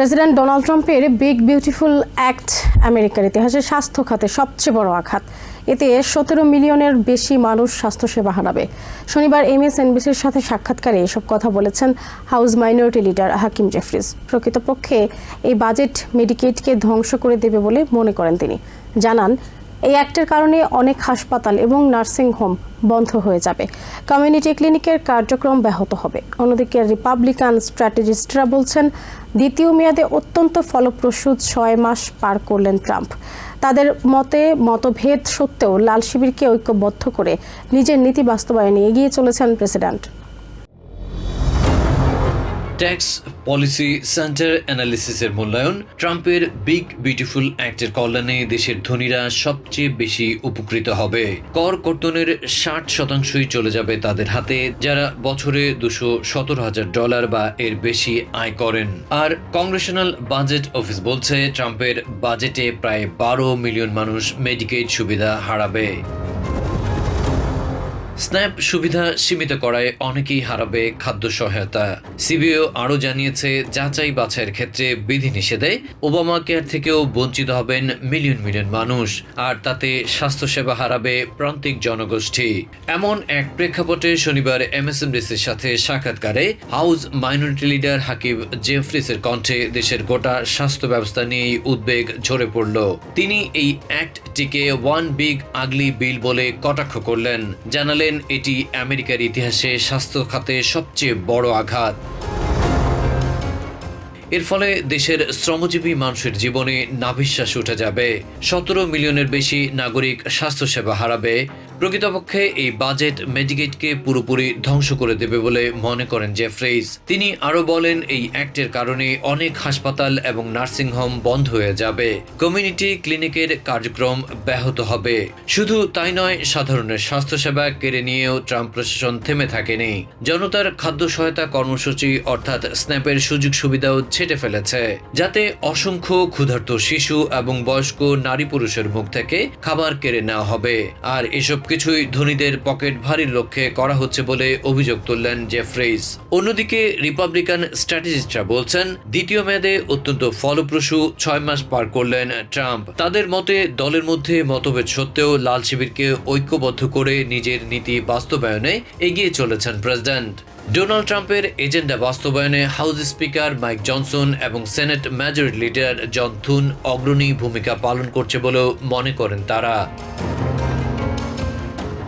President Donald ট্রাম্পের big beautiful act আমেরিকার ইতিহাসে স্বাস্থ্য খাতে সবচেয়ে বড় আঘাত। এতে সতেরো মিলিয়নের বেশি মানুষ স্বাস্থ্যসেবা হারাবে। শনিবার এম এস এমএসএনবিসির সাথে সাক্ষাৎকারে এসব কথা বলেছেন house minority leader Hakeem Jeffries. প্রকৃতপক্ষে এই বাজেট মেডিকেটকে ধ্বংস করে দেবে বলে মনে করেন তিনি। জানান এই অ্যাক্টের কারণে অনেক হাসপাতাল এবং নার্সিং হোম বন্ধ হয়ে যাবে। কমিউনিটি ক্লিনিকের কার্যক্রম ব্যাহত হবে। অন্যদিকে রিপাবলিকান স্ট্র্যাটেজিস্টরা বলছেন, দ্বিতীয় মেয়াদে অত্যন্ত ফলপ্রসূ ছয় মাস পার করলেন ট্রাম্প। তাদের মতে, মতভেদ সত্ত্বেও লাল শিবিরকে ঐক্যবদ্ধ করে নিজের নীতি বাস্তবায়নে এগিয়ে চলেছেন প্রেসিডেন্ট। ট্যাক্স পলিসি সেন্টার অ্যানালিসিসের মূল্যায়ন, ট্রাম্পের বিগ বিউটিফুল অ্যাক্টের কল্যাণে দেশের ধনীরা সবচেয়ে বেশি উপকৃত হবে। কর কর্তনের ষাট শতাংশই চলে যাবে তাদের হাতে, যারা বছরে দুশো সতেরো হাজার ডলার বা এর বেশি আয় করেন। আর কংগ্রেশনাল বাজেট অফিস বলছে, ট্রাম্পের বাজেটে প্রায় বারো মিলিয়ন মানুষ মেডিকেড সুবিধা হারাবে। স্ন্যাপ সুবিধা সীমিত করায় অনেকেই হারাবে খাদ্য সহায়তা। সিবিও আরও জানিয়েছে, যাচাই বাছাইয়ের ক্ষেত্রে বিধিনিষেধে ওবামা কেয়ার থেকেও বঞ্চিত হবেন মিলিয়ন মিলিয়ন মানুষ, আর তাতে স্বাস্থ্যসেবা হারাবে প্রান্তিক জনগোষ্ঠী। এমন এক প্রেক্ষাপটে শনিবার এমএসএমডিসির সাথে সাক্ষাৎকারে হাউস মাইনরিটি লিডার হাকিব জেফরিসের কণ্ঠে দেশের গোটা স্বাস্থ্য ব্যবস্থা নিয়েই উদ্বেগ ঝরে পড়ল। তিনি এই অ্যাক্টটিকে ওয়ান বিগ আগলি বিল বলে কটাক্ষ করলেন। জানালেন এটি আমেরিকার ইতিহাসে স্বাস্থ্য খাতে সবচেয়ে বড় আঘাত। এর ফলে দেশের শ্রমজীবী মানুষের জীবনে নাভিশ্বাস উঠে যাবে। সতেরো মিলিয়নের বেশি নাগরিক স্বাস্থ্যসেবা হারাবে। প্রকৃতপক্ষে এই বাজেট মেডিকেটকে পুরোপুরি ধ্বংস করে দেবে বলে মনে করেন জেফ্রেইস তিনি আরও বলেন, এই অ্যাক্টের কারণে অনেক হাসপাতাল এবং নার্সিংহোম বন্ধ হয়ে যাবে। কমিউনিটি ক্লিনিকের কার্যক্রম ব্যাহত হবে। শুধু তাই নয়, সাধারণের স্বাস্থ্যসেবা কেড়ে নিয়েও ট্রাম্প প্রশাসন থেমে থাকেনি। জনতার খাদ্য সহায়তা কর্মসূচি, অর্থাৎ স্ন্যাপের সুযোগ সুবিধাও ছেটে ফেলেছে, যাতে অসংখ্য ক্ষুধার্ত শিশু এবং বয়স্ক নারী পুরুষের মুখ থেকে খাবার কেড়ে নেওয়া হবে। আর এসব কিছুই ধনীদের পকেট ভারীর লক্ষ্যে করা হচ্ছে বলে অভিযোগ তুললেন জেফ্রেইস অন্যদিকে রিপাবলিকান স্ট্র্যাটেজিস্টরা বলছেন, দ্বিতীয় মেয়াদে অত্যন্ত ফলপ্রসূ ছয় মাস পার করলেন ট্রাম্প। তাদের মতে, দলের মধ্যে মতভেদ সত্ত্বেও লাল শিবিরকে ঐক্যবদ্ধ করে নিজের নীতি বাস্তবায়নে এগিয়ে চলেছেন প্রেসিডেন্ট। ডোনাল্ড ট্রাম্পের এজেন্ডা বাস্তবায়নে হাউস স্পিকার মাইক জনসন এবং Senate majority leader John Thune অগ্রণী ভূমিকা পালন করছে বলেও মনে করেন তারা।